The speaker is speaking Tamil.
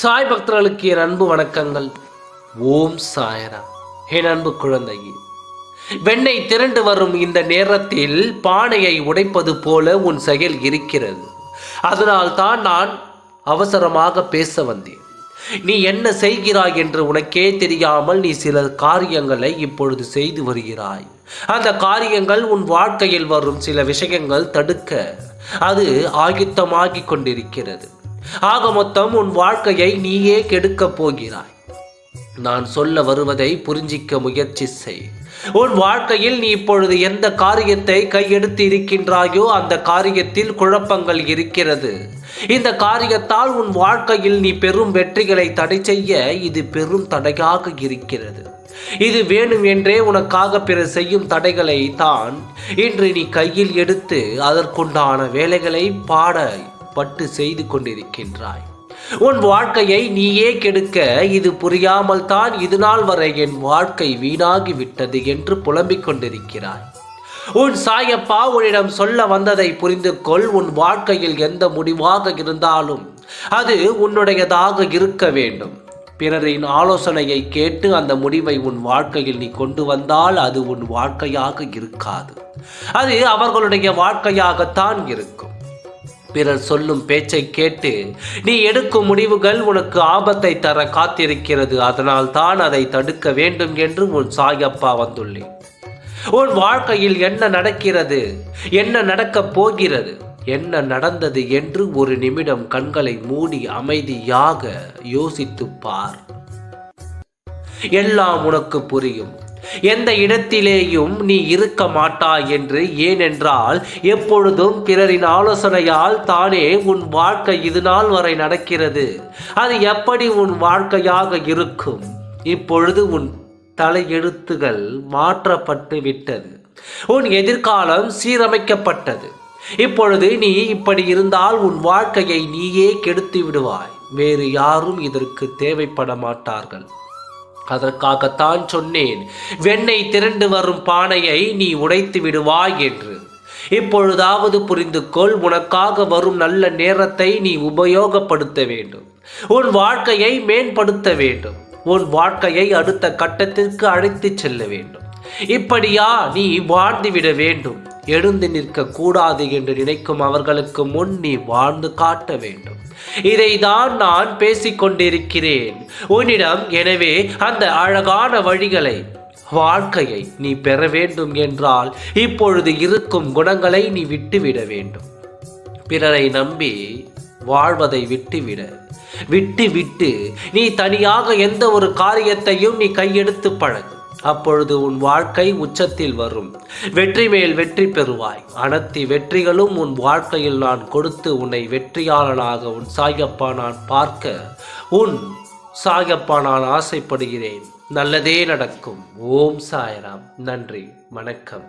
சாய் பக்தர்களுக்கு என் அன்பு வணக்கங்கள். ஓம் சாயரா. என் அன்பு குழந்தையே வெண்ணை திரண்டு வரும் இந்த நேரத்தில் பானையை உடைப்பது போல உன் செயல் இருக்கிறது. அதனால் தான் நான் அவசரமாக பேச வந்தேன். நீ என்ன செய்கிறாய் என்று உனக்கே தெரியாமல் நீ சில காரியங்களை இப்பொழுது செய்து வருகிறாய். அந்த காரியங்கள் உன் வாழ்க்கையில் வரும் சில விஷயங்கள் தடுக்க அது ஆயுத்தமாகிக் கொண்டிருக்கிறது. ஆக மொத்தம் உன் வாழ்க்கையை நீயே கெடுக்கப் போகிறாய். நான் சொல்ல வருவதை புரிஞ்சிக்க முயற்சி செய். உன் வாழ்க்கையில் நீ இப்பொழுது எந்த காரியத்தை கையெடுத்து இருக்கின்றாயோ அந்த காரியத்தில் குழப்பங்கள் இருக்கிறது. இந்த காரியத்தால் உன் வாழ்க்கையில் நீ பெரும் வெற்றிகளை தடை செய்ய இது பெரும் தடையாக இருக்கிறது. இது வேணும் என்றே உனக்காக பிறர் செய்யும் தடைகளை தான் இன்று நீ கையில் எடுத்து அதற்குண்டான வேலைகளை பாட பட்டு செய்து கொண்டிருக்கின்றாய். உன் வாழ்க்கையை நீயே கெடுக்க இது புரியாமல் தான் இது நாள் வரை என் வாழ்க்கை வீணாகி விட்டது என்று புலம்பிக் கொண்டிருக்கிறாய். உன் சாயப்பா உன்னிடம் சொல்ல வந்ததை புரிந்து கொள். உன் வாழ்க்கையில் எந்த முடிவாக இருந்தாலும் அது உன்னுடையதாக இருக்க வேண்டும். பிறரின் ஆலோசனையை கேட்டு அந்த முடிவை உன் வாழ்க்கையில் நீ கொண்டு வந்தால் அது உன் வாழ்க்கையாக இருக்காது. அது அவர்களுடைய வாழ்க்கையாகத்தான் இருக்கும். பிறர் சொல்லும் பேச்சை கேட்டு நீ எடுக்கும் முடிவுகள் உனக்கு ஆபத்தை தர காத்திருக்கிறது. அதனால் தான் அதை தடுக்க வேண்டும் என்று உன் சாயப்பா வந்துள்ளேன் உன் வாழ்க்கையில் என்ன நடக்கிறது? என்ன நடக்கப் போகிறது? என்ன நடந்தது? என்று ஒரு நிமிடம் கண்களை மூடி அமைதியாக யோசித்துப் பார். எல்லாம் உனக்கு புரியும். எந்த இடத்திலேயும் நீ இருக்க மாட்டாய் என்று ஏனென்றால் எப்பொழுதும் பிறரின் ஆலோசனையால் தானே உன் வாழ்க்கை இது நாள் வரை நடக்கிறது. அது எப்படி உன் வாழ்க்கையாக இருக்கும்? இப்பொழுது உன் தலையெழுத்துகள் மாற்றப்பட்டு விட்டது. உன் எதிர்காலம் சீரமைக்கப்பட்டது. இப்பொழுது நீ இப்படி இருந்தால் உன் வாழ்க்கையை நீயே கெடுத்து விடுவாய். வேறு யாரும் இதற்கு தேவைப்பட மாட்டார்கள். அதற்காகத்தான் சொன்னேன் வெண்ணெய் திரண்டு வரும் பானையை நீ உடைத்து விடுவாய் என்று. இப்பொழுதாவது புரிந்து கொள் உனக்காக வரும் நல்ல நேரத்தை நீ உபயோகப்படுத்த வேண்டும். உன் வாழ்க்கையை மேம்படுத்த வேண்டும். உன் வாழ்க்கையை அடுத்த கட்டத்திற்கு அழைத்துச் செல்ல வேண்டும். இப்படியா நீ வாழ்ந்துவிட வேண்டும். எழுந்து நிற்க கூடாது என்று நினைக்கும் அவர்களுக்கு முன் நீ வாழ்ந்து காட்ட வேண்டும். இதை தான் நான் பேசிக்கொண்டிருக்கிறேன் உன்னிடம் எனவே அந்த அழகான வழிகளை வாழ்க்கையை நீ பெற வேண்டும் என்றால் இப்பொழுது இருக்கும் குணங்களை நீ விட்டுவிட வேண்டும். பிறரை நம்பி வாழ்வதை விட்டுவிட விட்டு விட்டு நீ தனியாக எந்த ஒரு காரியத்தையும் நீ கையெடுத்து பழகு. அப்பொழுது உன் வாழ்க்கை உச்சத்தில் வரும். வெற்றி மேல் வெற்றி பெறுவாய். அனைத்து வெற்றிகளும் உன் வாழ்க்கையில் நான் கொடுத்து உன்னை வெற்றியாளனாக உன் சாயப்பா நான் பார்க்க உன் சாயப்பா நான் ஆசைப்படுகிறேன். நல்லதே நடக்கும். ஓம் சாயராம். நன்றி. வணக்கம்.